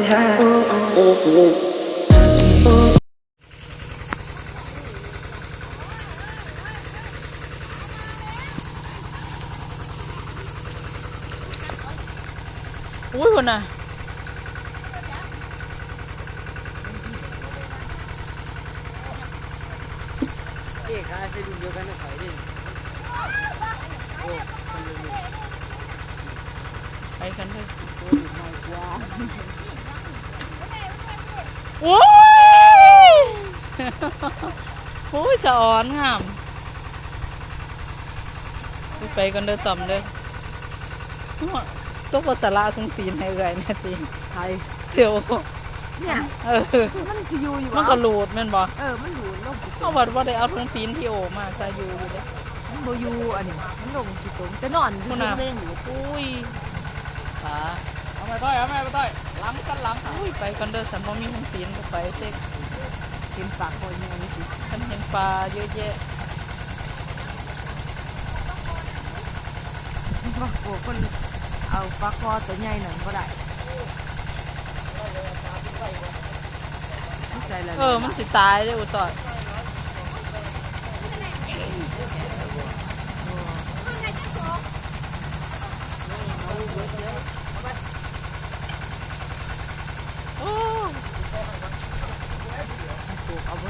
I could have. อุ้ยคนน่ะเจ๊ขาใส่ดุมเดียวกันกับไข่ โอ้ยโอ้ยสะอ่อนงามไปกันเด้อต่ำเด้อต้องภาษาละตรงตีนให้เอื่อยแน่ตีไข่เที่ยวเนี่ยเออมันสิอยู่อยู่มันวะก็หลูดแม่นบ่เออมันอยู่ลงกี่ตเอาวัดว่าได้เอาทั้งตีนที่โอมาซะอยู่อยู่เด้อมันบ่อยู่อันนี้มันลงกี่ตมจะนอนคุณซื่น่ะอๆเล่นอยู่อุ้ยขาเอาไปต้อยเอาไปต้อย ล้ำกันล้ำอุ้ยไปกันเด้อสันบ่มีทั้งตีนก็ไปเต็กกินปากคอยยังนี่สิฉันเห็นปลาเยอะแยะว่าโอ้คนเอาปลาคอตัวใหญ่หน่อยก็ได้ไม่ใส่แล้วเออมันสิตายเลยอุตอดโอ้ ป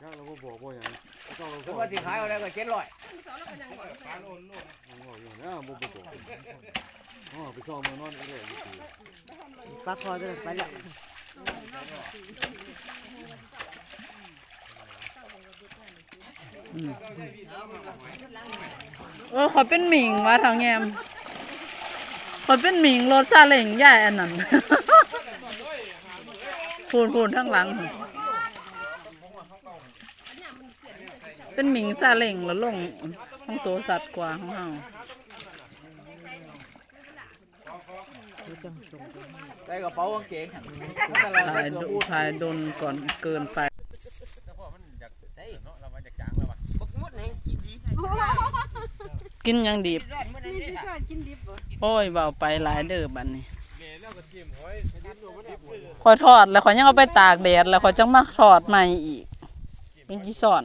ถ้าเราก็บอกว่าอย่างถ้าเราถึก็งว่าสิขายเอาได้ก็เจ็ดร้อยบอกอย่างนี้บ่บอกอ๋อไปซ่อมมานอนอะไรอยู่ที่ปลาคอตัวนั้นไปแล้วเออขอเป็นหมิงวะทางแงมขอเป็นหมิงรถซาเล้งใหญ่อันนั้นพูดพูดทั้งหลังพุ่น เป็นหมิงซาเล้งแล้วลงห้องตัวสัตว์กว่าของเฮาได้กระเป๋ากางเกงหั่นถ่ายโดถ่ายโดนก่อนเกินไปกินหยังดีบโอ้ยเบาไปหลายเด้อบัดนี้ขอยทอดแล้วขอยยังเอาไปตากแดดแล้วขอยจังมาทอดใหม่อีกเป็นจีสอน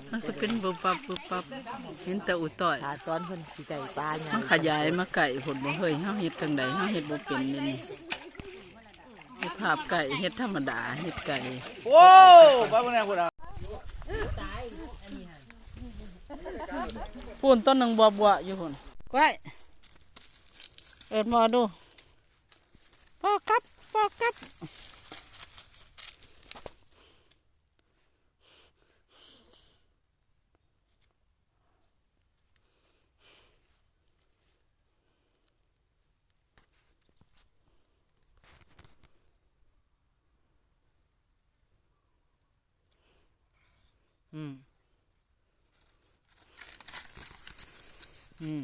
บุบปับบุบปับเห็นแต่อุต่อยขาตอนเพิ่นสิใจปลาเนี่ยมันขยายมาไก่ผลบ่เฮ้ยเฮาเฮ็ดจังใดเฮาเฮ็ดบ่เป็นนี่นี่เฮ็ดภาพไก่เฮ็ดธรรมดาเฮ็ดไก่โอ้ไปพวกนี้พวกนี้พูนต้นหนึงบัวบัวๆอยู่พุ่นก้อยเอิ้นมาดูพ่อครับพ่อครับ อืมอืม